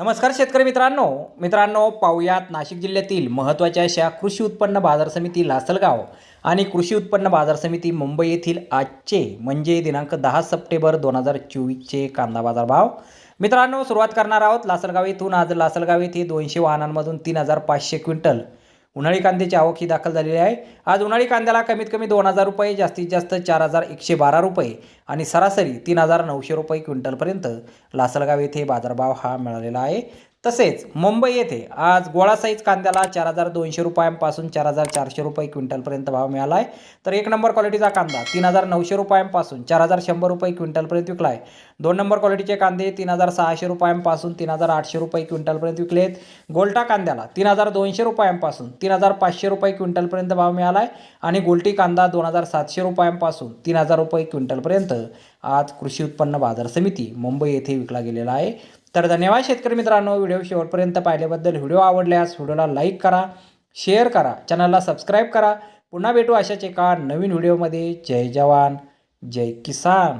नमस्कार शेतकरी मित्रांनो. मित्रांनो पाहुयात नाशिक जिल्ह्यातील महत्त्वाच्या अशा कृषी उत्पन्न बाजार समिती लासलगाव आणि कृषी उत्पन्न बाजार समिती मुंबई येथील आजचे म्हणजे दिनांक दहा सप्टेंबर दोन हजार चोवीसचे कांदा बाजार भाव मित्रांनो सुरुवात करणार आहोत लासलगाव येथून. आज लासलगाव येथे दोनशे वाहनांमधून तीन हजार पाचशे क्विंटल उन्हाळी कांद्याची आवक ही दाखल झालेली आहे. आज उन्हाळी कांद्याला कमीत कमी दोन हजार रुपये जास्तीत जास्त चार हजार एकशे बारा रुपये आणि सरासरी तीन हजार नऊशे रुपये क्विंटलपर्यंत लासलगाव येथे बाजारभाव हा मिळालेला आहे. तसेच मुंबई येथे आज गोळा साईज कांद्याला चार हजार दोनशे रुपयांपासून चार हजार चारशे रुपये क्विंटलपर्यंत भाव मिळाला आहे तर एक नंबर क्वालिटीचा कांदा तीन हजार नऊशे रुपयांपासून चार हजार शंभर रुपये क्विंटलपर्यंत विकला आहे दोन नंबर क्वालिटीचे कांदे तीन हजार सहाशे रुपयांपासून तीन हजार आठशे रुपये क्विंटलपर्यंत विकले आहेत गोल्टा कांद्याला तीन हजार दोनशे रुपयांपासून तीन हजार पाचशे रुपये क्विंटलपर्यंत भाव मिळाला आहे आणि गोल्टी कांदा दोन हजार सातशे रुपयांपासून तीन हजार रुपये क्विंटलपर्यंत. आज कृषी उत्पन्न बाजार समिती मुंबई येथे विकला गेलेला आहे. तर धन्यवाद शेतकरी मित्रांनो व्हिडिओ शेवटपर्यंत पाहिल्याबद्दल. व्हिडिओ आवडल्यास व्हिडिओला लाईक करा शेअर करा चॅनलला सबस्क्राईब करा. पुन्हा भेटू अशाच एका नवीन व्हिडिओमध्ये. जय जवान जय किसान.